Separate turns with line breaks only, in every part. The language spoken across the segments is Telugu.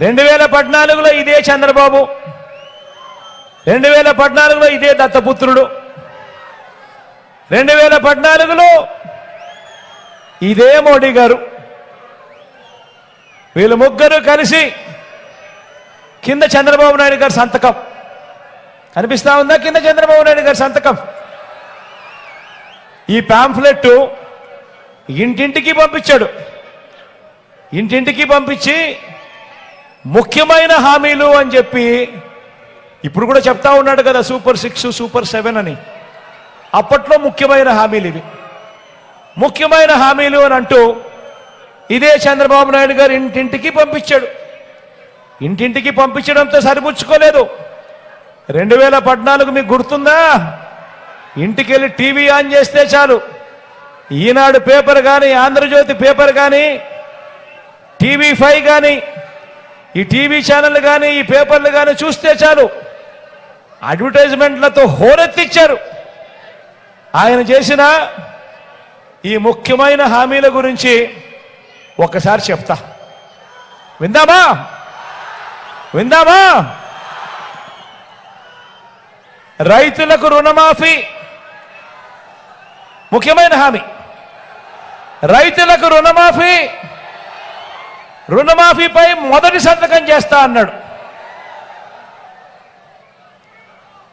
రెండు వేల పద్నాలుగులో ఇదే చంద్రబాబు. రెండు వేల పద్నాలుగులో ఇదే దత్తపుత్రుడు. రెండు వేల పద్నాలుగులో ఇదే మోడీ గారు. వీళ్ళు ముగ్గురు కలిసి కింద చంద్రబాబు నాయుడు గారి సంతకం. కనిపిస్తా ఉందా కింద చంద్రబాబు నాయుడు గారి సంతకం? ఈ పాంఫ్లెట్ ఇంటింటికి పంపించాడు. ఇంటింటికి పంపించి ముఖ్యమైన హామీలు అని చెప్పి ఇప్పుడు కూడా చెప్తా ఉన్నాడు కదా సూపర్ సిక్స్ సూపర్ సెవెన్ అని. అప్పట్లో ముఖ్యమైన హామీలు ఇవి. ముఖ్యమైన హామీలు అని అంటూ ఇదే చంద్రబాబు నాయుడు గారు ఇంటింటికి పంపించాడు. ఇంటింటికి పంపించడంతో సరిపుచ్చుకోలేదు. రెండు వేల పద్నాలుగు మీకు గుర్తుందా? ఇంటికి వెళ్ళి టీవీ ఆన్ చేస్తే చాలు. ఈనాడు పేపర్ కానీ ఆంధ్రజ్యోతి పేపర్ కానీ టీవీ ఫైవ్ కానీ ఈ టీవీ ఛానల్ కానీ ఈ పేపర్లు కానీ చూస్తే చాలు. అడ్వర్టైజ్మెంట్లతో హోరెత్తిచ్చారు. ఆయన చేసిన ఈ ముఖ్యమైన హామీల గురించి ఒకసారి చెప్తా. విందామా? విందామా? రైతులకు రుణమాఫీ. ముఖ్యమైన హామీ. రైతులకు రుణమాఫీ. రుణమాఫీపై మొదటి సంతకం చేస్తా అన్నాడు.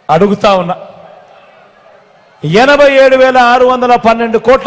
అడుగుతా ఉన్నా. ఎనభై ఏడు వేల ఆరు వందల పన్నెండు కోట్ల